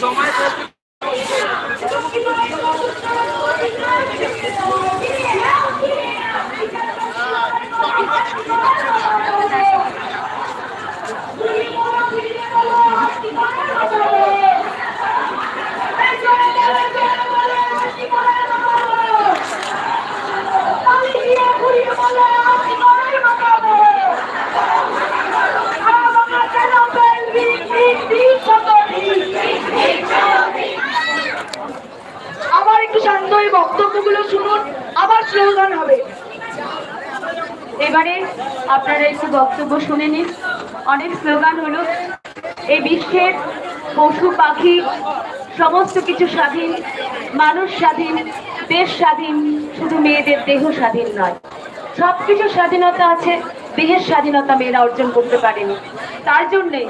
জমায়েত আবার একটু বক্তব্যগুলো শুনুন, আবার স্লোগান হবে। এবারে আপনারা একটু বক্তব্য শুনে নিন। অনেক স্লোগান হলো এই বিশ্বের পশু পাখি, সমস্ত কিছু স্বাধীন, মানুষ স্বাধীন, দেশ স্বাধীন, শুধু মেয়েদের দেহ স্বাধীন নয়। সব কিছু স্বাধীনতা আছে, দেহের স্বাধীনতা মেয়েরা অর্জন করতে পারেনি। তার জন্যে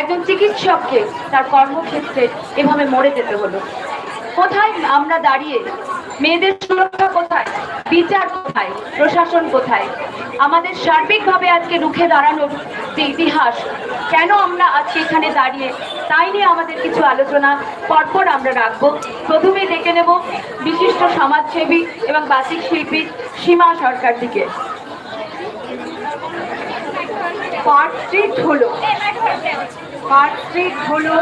একজন চিকিৎসককে তার কর্মক্ষেত্রে এভাবে মরে যেতে হলো। কোথায় আমরা দাঁড়িয়ে? মেয়েদের সুরক্ষা কোথায়? বিচার কোথায়? প্রশাসন কোথায়? আমাদের সার্বিকভাবে আজকে রুখে দাঁড়ানোর যে ইতিহাস, কেন আমরা আজকে এখানে দাঁড়িয়ে? তাই নিয়ে আমাদের কিছু আলোচনা পরপর আমরা রাখব। প্রথমে ডেকে নেব বিশিষ্ট সমাজসেবী এবং বাচিক শিল্পী সীমা সরকার দিকে। স্ট্রিট হলো স্ট্রিট হলো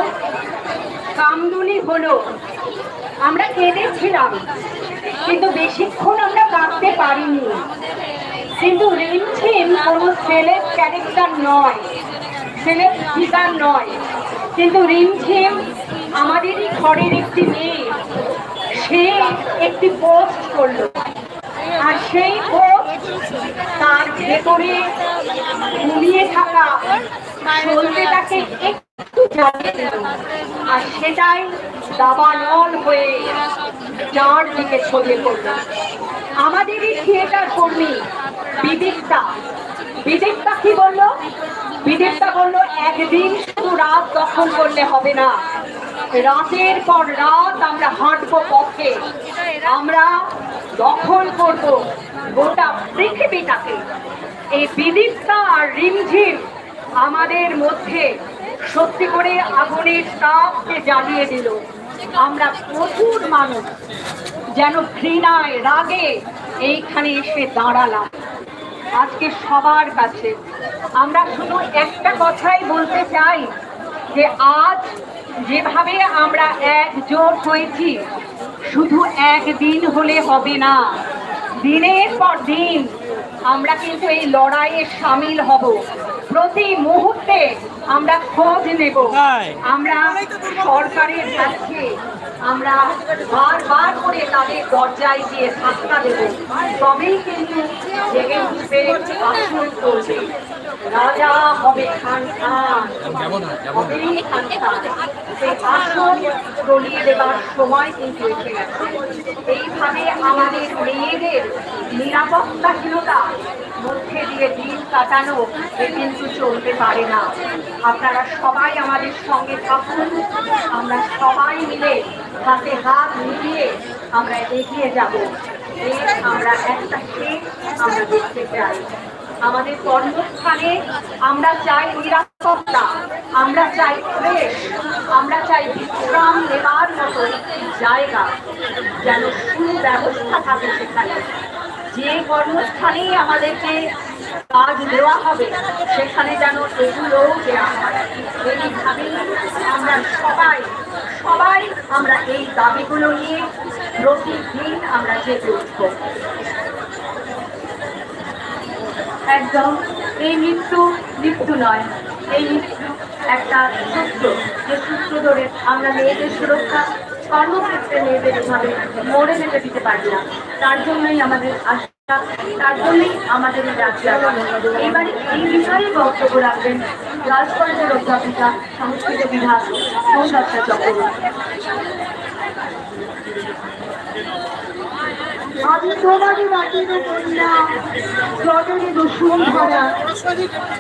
কামদুনি হলো। আমরা কেঁদেছিলাম কিন্তু বেশিক্ষণ আমরা কাঁদতে পারিনি। কিন্তু রিমঝিম কোনো ছেলের ক্যারেক্টার নয়, ছেলের ফিগার নয়। কিন্তু রিমঝিম আমাদেরই ঘরের একটি মেয়ে। সে একটি পোস্ট করল। আর সেই পোস্ট তার ভেতরে ঘুমিয়ে থাকা জ্বালিয়ে দিল আর সেটাই দাবানল হয়ে যার দিকে ছড়িয়ে পড়ল আমাদেরই থিয়েটার কর্মী বিদিকটা বিদিকটা কি বলল? বিদিকটা বলল, একদিন শুধু রাত দখল করলে হবে না। রাতের পর রাত আমরা হাঁটবো পথে। আমরা দখল করব গোটা পৃথিবীটাকে। এই বিদিকটা আর রিমঝিম আমাদের মধ্যে সত্যি করে আগুনের তাপকে জ্বালিয়ে দিল। আমরা প্রচুর মানুষ যেন ঘৃণায়, রাগে এইখানে এসে দাঁড়ালাম। আজকে সবার কাছে আমরা শুধু একটা কথাই বলতে চাই যে আজ যেভাবে আমরা একজোট হয়েছি, শুধু একদিন হলে হবে না। দিনের পর দিন আমরা কিন্তু এই লড়াইয়ে সামিল হব। প্রতি মুহূর্তে আমরা খোঁজ নেব। আমরা সরকারের কাছে আমরা বারবার করে তাদের দরজায় গিয়ে ধাক্কা দেব। তবেই কিন্তু জেগে উঠবে আসল করবে। রাজা হবে খান খান। হবেই খান খান। সেই টলিয়ে দেবার সময় কিন্তু এসে গেছে। এইভাবে আমাদের মেয়েদের নিরাপত্তাহীনতা মধ্যে কাটানো এ কিন্তু চলতে পারে না। আপনারা সবাই আমাদের সঙ্গে থাকুন। আমরা সবাই মিলে হাতে হাত মিলিয়ে আমরা এগিয়ে যাব। আমরা শেষ আমরা দেখতে চাই। আমাদের কর্মস্থানে আমরা চাই নিরাপত্তা, আমরা চাই ফ্রেশ, আমরা চাই বিশ্রাম নেবার মতো জায়গা, যেন সুব্যবস্থা থাকে সেখানে। যে কর্মস্থানেই আমাদেরকে কাজ দেওয়া হবে, সেখানে যেন এইভাবেই আমরা সবাই সবাই আমরা এই দাবিগুলো নিয়ে প্রতিদিন আমরা যেতে উঠবো। একদম, এই মৃত্যু মৃত্যু নয়, এই মৃত্যু একটা সূত্র। যে সূত্র ধরে আমরা মেয়েদের সুরক্ষা, কর্মক্ষেত্রে মেয়েদের এভাবে মরে যেতে দিতে পারি না। তার জন্যই আমাদের আশা তার জন্যই আমাদের এই বিষয়ে বক্তব্য রাখবেন রাজ কলেজের অধ্যাপিকা, সংস্কৃত বিভাগ সৌদত্তা আমি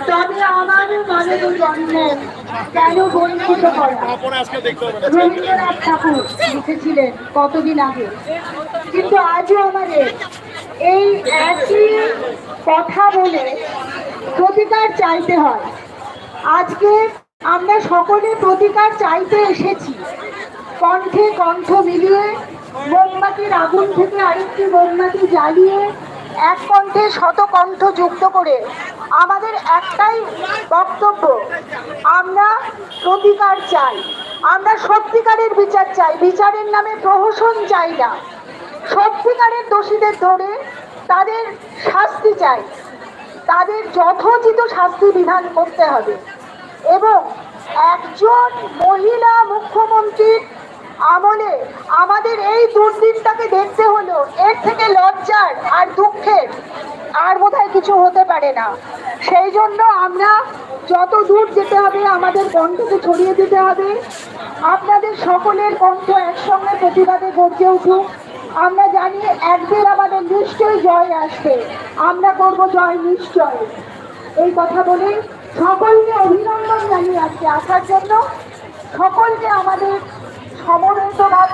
তবে আমার মানব জন্মের কেন বঞ্চিত করা? রবীন্দ্রনাথ ঠাকুর লিখেছিলেন কতদিন আগে? কিন্তু আজও আমাদের এই একই কথা বলে প্রতিকার চাইতে হয়। আজকে আমরা সকলে প্রতিকার চাইতে এসেছি। কণ্ঠে কণ্ঠ মিলিয়ে মোমবাতির আগুন থেকে আরেকটি মোমবাতি জ্বালিয়ে এক কণ্ঠে শত কণ্ঠ যুক্ত করে আমাদের একটাই বক্তব্য, আমরা প্রতিকার চাই। আমরা সত্যিকারের বিচার চাই। বিচারের নামে প্রহসন চাই না। সত্যিকারের দোষীদের ধরে তাদের শাস্তি চাই। তাদের যথোচিত শাস্তি বিধান করতে হবে। এবং একজন মহিলা মুখ্যমন্ত্রীর আমলে আমাদের এই দুর্দিনটাকে দেখতে হলো এর থেকে লজ্জার আর দুঃখের আর বোধহয় কিছু হতে পারে না। সেই জন্য আমরা যত দূর যেতে হবে, আমাদের কণ্ঠকে ছড়িয়ে দিতে হবে। আপনাদের সকলের কণ্ঠ একসঙ্গে প্রতিবাদে গর্জে উঠুক। আমরা জানি একদিন আমাদের নিশ্চয়ই জয় আসবে। আমরা করব জয় নিশ্চয়। এই কথা বলে সকলকে অভিনন্দন জানিয়ে আজকে আসার জন্য। সকলকে আমাদের সমবেতভাবে